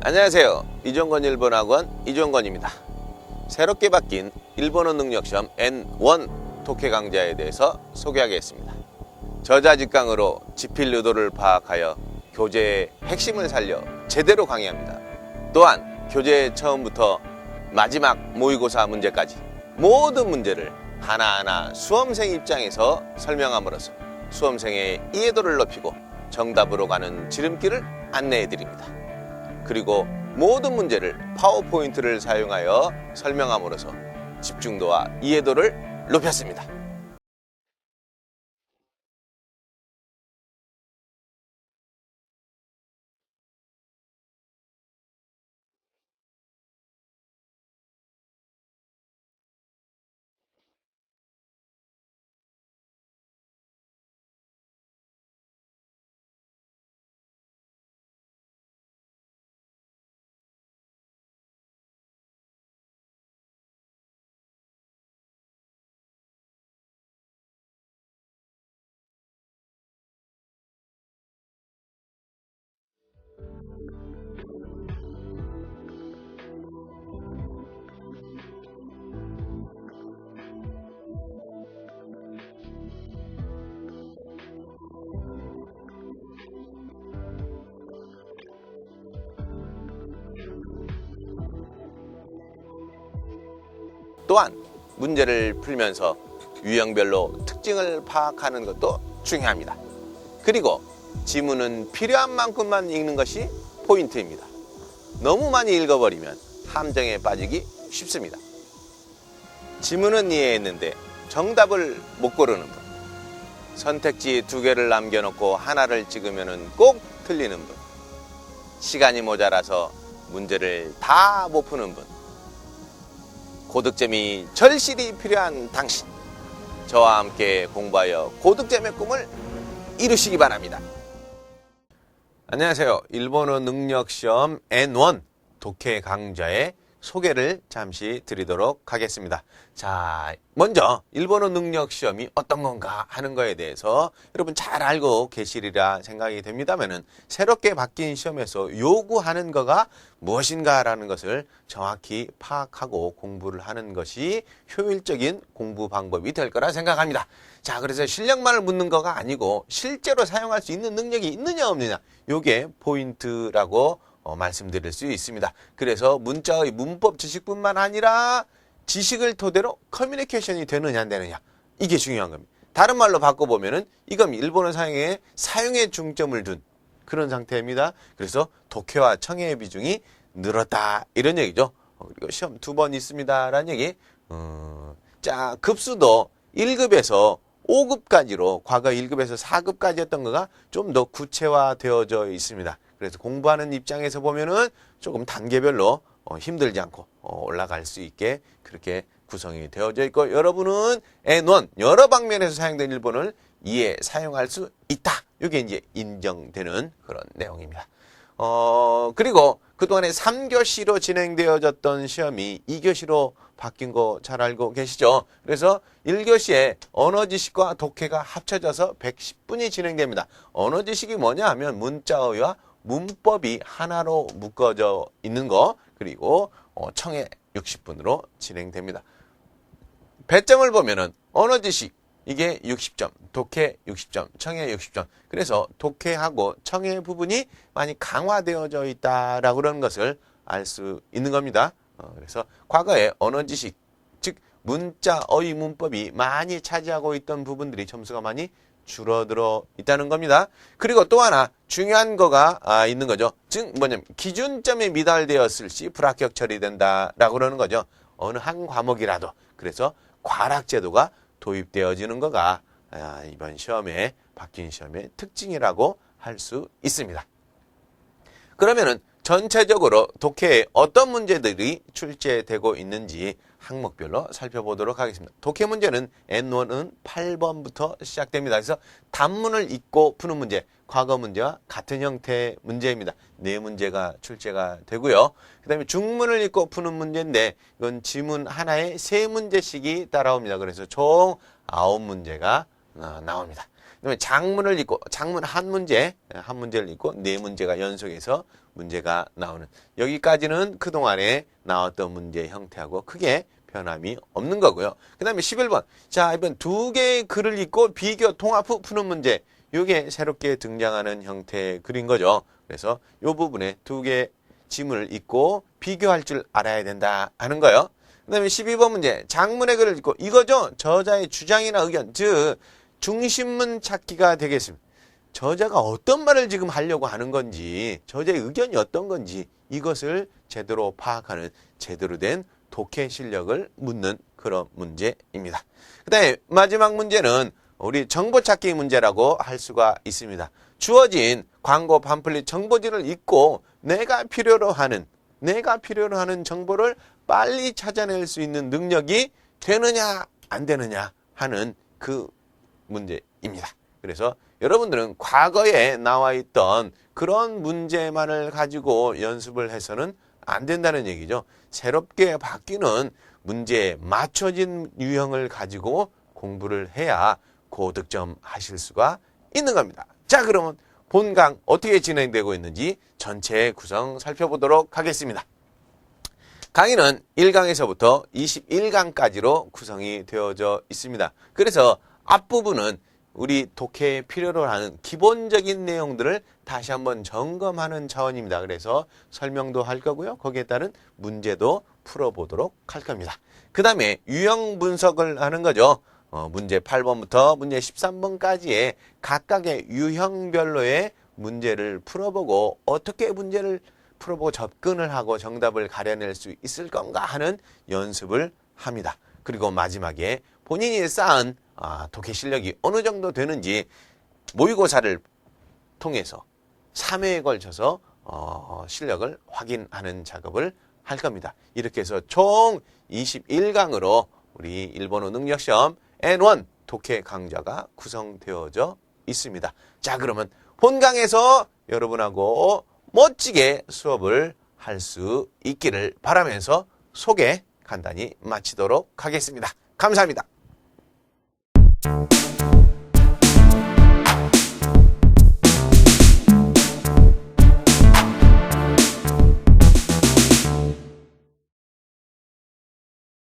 안녕하세요. 이종건 일본학원 이종건입니다. 새롭게 바뀐 일본어 능력시험 N1 독해 강좌에 대해서 소개하겠습니다. 저자 직강으로 지필 의도를 파악하여 교재의 핵심을 살려 제대로 강의합니다. 또한 교재 처음부터 마지막 모의고사 문제까지 모든 문제를 하나하나 수험생 입장에서 설명함으로써 수험생의 이해도를 높이고 정답으로 가는 지름길을 안내해 드립니다. 그리고 모든 문제를 파워포인트를 사용하여 설명함으로써 집중도와 이해도를 높였습니다. 또한 문제를 풀면서 유형별로 특징을 파악하는 것도 중요합니다. 그리고 지문은 필요한 만큼만 읽는 것이 포인트입니다. 너무 많이 읽어버리면 함정에 빠지기 쉽습니다. 지문은 이해했는데 정답을 못 고르는 분. 선택지 두 개를 남겨놓고 하나를 찍으면 꼭 틀리는 분. 시간이 모자라서 문제를 다 못 푸는 분. 고득점이 절실히 필요한 당신. 저와 함께 공부하여 고득점의 꿈을 이루시기 바랍니다. 안녕하세요. 일본어 능력 시험 N1 독해 강좌의 소개를 잠시 드리도록 하겠습니다. 자, 먼저 일본어 능력 시험이 어떤 건가 하는 거에 대해서 여러분 잘 알고 계시리라 생각이 됩니다면은 새롭게 바뀐 시험에서 요구하는 거가 무엇인가라는 것을 정확히 파악하고 공부를 하는 것이 효율적인 공부 방법이 될 거라 생각합니다. 자, 그래서 실력만을 묻는 거가 아니고 실제로 사용할 수 있는 능력이 있느냐 없느냐 요게 포인트라고 어, 말씀드릴 수 있습니다. 그래서 문자의 문법 지식뿐만 아니라 지식을 토대로 커뮤니케이션이 되느냐 안 되느냐 이게 중요한 겁니다. 다른 말로 바꿔보면은 이건 일본어 사용에 사용에 중점을 둔 그런 상태입니다. 그래서 독해와 청해의 비중이 늘었다 이런 얘기죠. 어, 그리고 시험 두 번 있습니다라는 얘기. 어, 자 급수도 1급에서 5급까지로 과거 1급에서 4급까지였던 거가 좀 더 구체화되어져 있습니다. 그래서 공부하는 입장에서 보면은 조금 단계별로 어, 힘들지 않고 어, 올라갈 수 있게 그렇게 구성이 되어져 있고 여러분은 N1 여러 방면에서 사용된 일본을 이해 사용할 수 있다. 이게 이제 인정되는 그런 내용입니다. 어, 그리고 그동안에 3교시로 진행되어졌던 시험이 2교시로 바뀐 거 잘 알고 계시죠? 그래서 1교시에 언어 지식과 독해가 합쳐져서 110분이 진행됩니다. 언어 지식이 뭐냐 하면 문자어와 문법이 하나로 묶어져 있는 거 그리고 어, 청해 60분으로 진행됩니다. 배점을 보면은 언어 지식 이게 60점, 독해 60점, 청해 60점. 그래서 독해하고 청해 부분이 많이 강화되어져 있다라고 그러는 것을 알 수 있는 겁니다. 어, 그래서 과거에 언어 지식, 즉 문자 어휘 문법이 많이 차지하고 있던 부분들이 점수가 많이 줄어들어 있다는 겁니다. 그리고 또 하나 중요한 거가 아, 있는 거죠. 즉 뭐냐면 기준점이 미달되었을 시 불합격 처리된다라고 그러는 거죠. 어느 한 과목이라도 그래서 과락 제도가 도입되어지는 거가 아, 이번 시험에 바뀐 시험의 특징이라고 할 수 있습니다. 그러면은 전체적으로 독해에 어떤 문제들이 출제되고 있는지 항목별로 살펴보도록 하겠습니다. 독해 문제는 N1은 8번부터 시작됩니다. 그래서 단문을 읽고 푸는 문제, 과거 문제와 같은 형태의 문제입니다. 네 문제가 출제가 되고요. 그 다음에 중문을 읽고 푸는 문제인데 이건 지문 하나에 세 문제씩이 따라옵니다. 그래서 총 아홉 문제가 어, 나옵니다. 그다음에 장문을 읽고 장문 한 문제 한 문제를 읽고 네 문제가 연속해서 문제가 나오는 여기까지는 그 동안에 나왔던 문제 형태하고 크게 변함이 없는 거고요. 그 다음에 11번 자 이번 두 개의 글을 읽고 비교 통합 후 푸는 문제 이게 새롭게 등장하는 형태의 글인 거죠. 그래서 이 부분에 두개 지문을 읽고 비교할 줄 알아야 된다 하는 거예요. 그 다음에 12번 문제 장문의 글을 읽고 이거죠. 저자의 주장이나 의견 즉 중심문 찾기가 되겠습니다. 저자가 어떤 말을 지금 하려고 하는 건지, 저자의 의견이 어떤 건지 이것을 제대로 파악하는 제대로 된 독해 실력을 묻는 그런 문제입니다. 그 다음에 마지막 문제는 우리 정보 찾기 문제라고 할 수가 있습니다. 주어진 광고 팜플릿 정보지를 읽고 내가 필요로 하는, 내가 필요로 하는 정보를 빨리 찾아낼 수 있는 능력이 되느냐, 안 되느냐 하는 그 문제입니다. 그래서 여러분들은 과거에 나와 있던 그런 문제만을 가지고 연습을 해서는 안 된다는 얘기죠. 새롭게 바뀌는 문제에 맞춰진 유형을 가지고 공부를 해야 고득점 하실 수가 있는 겁니다. 자, 그러면 본강 어떻게 진행되고 있는지 전체 구성 살펴보도록 하겠습니다. 강의는 1강에서부터 21강까지로 구성이 되어져 있습니다. 그래서 앞부분은 우리 독해에 필요로 하는 기본적인 내용들을 다시 한번 점검하는 차원입니다. 그래서 설명도 할 거고요. 거기에 따른 문제도 풀어보도록 할 겁니다. 그 다음에 유형 분석을 하는 거죠. 어, 문제 8번부터 문제 13번까지의 각각의 유형별로의 문제를 풀어보고 어떻게 문제를 풀어보고 접근을 하고 정답을 가려낼 수 있을 건가 하는 연습을 합니다. 그리고 마지막에 본인이 쌓은 아, 독해 실력이 어느 정도 되는지 모의고사를 통해서 3회에 걸쳐서 어, 실력을 확인하는 작업을 할 겁니다. 이렇게 해서 총 21강으로 우리 일본어 능력시험 N1 독해 강좌가 구성되어져 있습니다. 자, 그러면 본강에서 여러분하고 멋지게 수업을 할 수 있기를 바라면서 소개 간단히 마치도록 하겠습니다. 감사합니다. Thank you.